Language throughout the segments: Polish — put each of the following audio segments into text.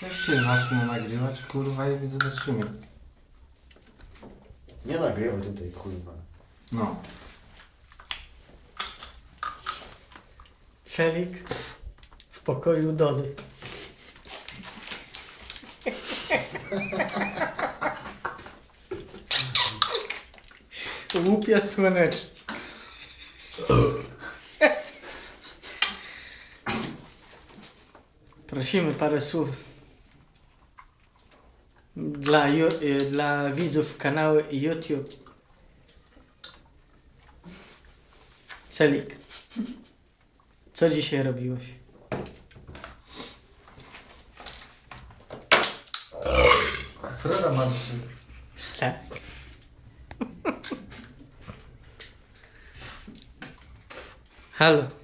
Też się zacznie nagrywać, kurwa, i zobaczymy. Nie nagrywaj tutaj, kurwa. No. Celik w pokoju Dody. Łupia słoneczny. Prosimy parę słów dla, y, dla widzów kanału YouTube. Celik. Co dzisiaj robiłeś? Freda masz. Tak. Halo.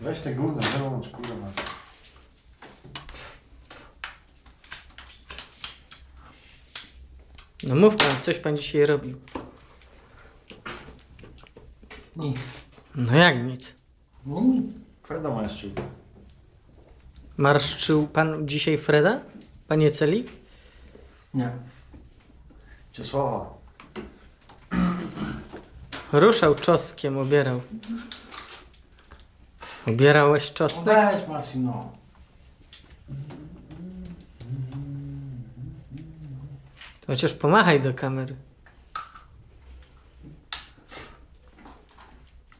Weź te gówno, wyłącz, kurwa. No mów pan, coś pan dzisiaj robił. Nic. No jak nic? No nic. Freda masz czuł. Marszczył pan dzisiaj Freda? Panie Celik? Nie. Czesława. Ruszał czosnkiem, obierał. Obierałeś No czosnek? weź Marcin, no. Chociaż pomachaj do kamery.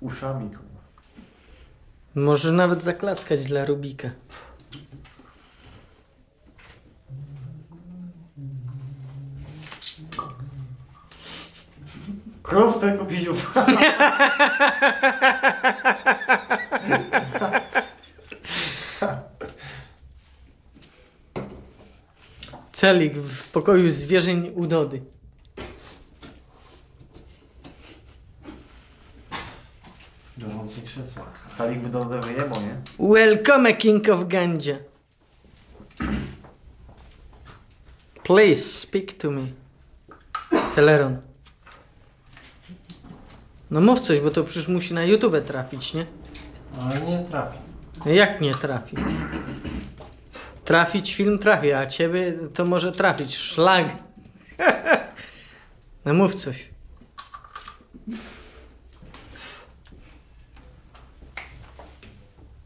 Uszami, kurwa. Może nawet zaklaskać dla Rubika. Krów tego pijów. Celik w pokoju zwierzeń u Dody. Gorące krzesła. Calik by do wyjemo, nie? Welcome, King of Ganja. Please speak to me. Celeron. No mów coś, bo to przecież musi na YouTube trafić, nie? Ale nie trafi. No Jak nie trafi? Trafić film trafi, a ciebie to może trafić. Szlag. No mów coś.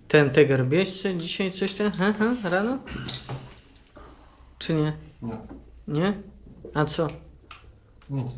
Ten tyger bieźce dzisiaj coś ten? Ha, ha, rano? Czy nie? Nie. Nie? A co? Nic.